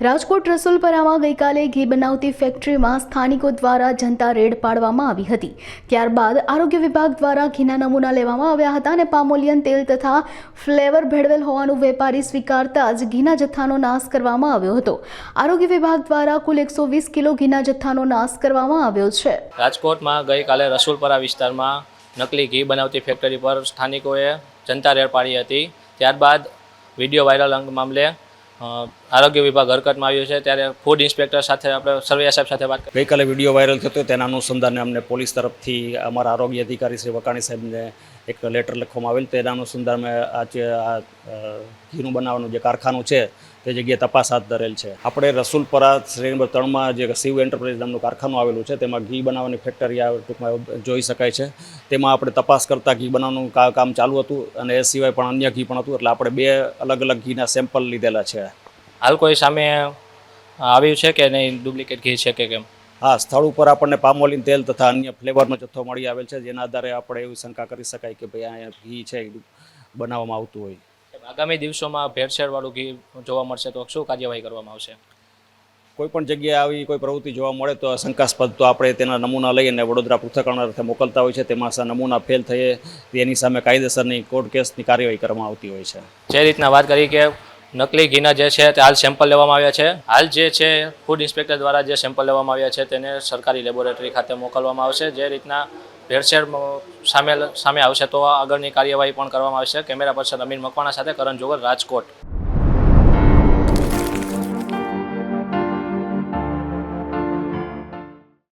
રાજકોટ રસુલપરામાં ગઈકાલે ઘી બનાવતી ફેક્ટરીમાં સ્થાનિકો દ્વારા જનતા રેડ પાડવામાં આવી હતી. ત્યારબાદ આરોગ્ય વિભાગ દ્વારા ઘીના નમૂના લેવામાં આવ્યા હતા અને પામોલિયન તેલ તથા ફ્લેવર ભેળવેલ હોવાનું વેપારી સ્વીકારતા જ ઘીના જથ્થાનો નાશ કરવામાં આવ્યો હતો. આરોગ્ય વિભાગ દ્વારા કુલ એકસો વીસ કિલો ઘીના જથ્થાનો નાશ કરવામાં આવ્યો છે. રાજકોટમાં ગઈકાલે રસુલપરા વિસ્તારમાં નકલી ઘી બનાવતી ફેક્ટરી પર સ્થાનિકોએ જનતા રેડ પાડી હતી. ત્યારબાદ વીડિયો વાયરલ અંગ મામલે આરોગ્ય વિભાગ હરકતમાં આવ્યું છે. ત્યારે ફૂડ ઇન્સ્પેક્ટર સાથે આપણે સરવૈયા સાહેબ સાથે વાત ગઈકાલે વીડિયો વાયરલ થયો હતો. તેના અનુસંધાને અમને પોલીસ તરફથી અમારા આરોગ્ય અધિકારી શ્રી વકાણી સાહેબને એક લેટર લખવામાં આવેલ. તેના મેં આજે, આ ઘીનું બનાવવાનું જે કારખાનું છે, તે જગ્યાએ તપાસ હાથ ધરેલ છે. આપણે રસુલપરા શ્રેણી નંબર ત્રણમાં જે શિવ એન્ટરપ્રાઇઝ નામનું કારખાનું આવેલું છે, તેમાં ઘી બનાવવાની ફેક્ટરી આ ટૂંકમાં જોઈ શકાય છે. તેમાં આપણે તપાસ કરતાં ઘી બનાવવાનું કામ ચાલુ હતું અને એ સિવાય પણ અન્ય ઘી પણ હતું. એટલે આપણે બે અલગ અલગ ઘીના સેમ્પલ લીધેલા છે. હાલ કોઈ સામે આવ્યું છે કે નહીં? ડુપ્લિકેટ ઘી છે કે કેમ? હા સ્થળ ઉપર આપણને પામોલિન તેલ તથા અન્ય ફ્લેવરનો જથ્થો મળી આવેલ છે જેના આધારે આપણે એવી શંકા કરી શકાય કે ભાઈ અહીંયા ઘી છે બનાવવામાં આવતું હોય. આગામી દિવસોમાં ભેળસેળવાળું ઘી જોવા મળશે તો શું કાર્યવાહી કરવામાં આવશે? કોઈ પણ જગ્યાએ આવી કોઈ પ્રવૃત્તિ જોવા મળે તો શંકાસ્પદ તો આપણે તેના નમૂના લઈને વડોદરા પૃથ્થકરણ અર્થે મોકલતા હોય છે. તેમાં નમૂના ફેલ થઈએ તેની સામે કાયદેસરની કોર્ટ કેસની કાર્યવાહી કરવામાં આવતી હોય છે. જે રીતના વાત કરી કે નકલી ઘીના જે છે તે હાલ સેમ્પલ લેવામાં આવ્યા છે. હાલ જે છે ફૂડ ઇન્સ્પેક્ટર દ્વારા જે સેમ્પલ લેવામાં આવ્યા છે તેને સરકારી લેબોરેટરી ખાતે મોકલવામાં આવશે. જે રીતના ભેળસેળ સામે સામે આવશે તો આગળની કાર્યવાહી પણ કરવામાં આવશે. કેમેરા પર્સન અમીન મકવાણા સાથે કરણ જોગર રાજકોટ.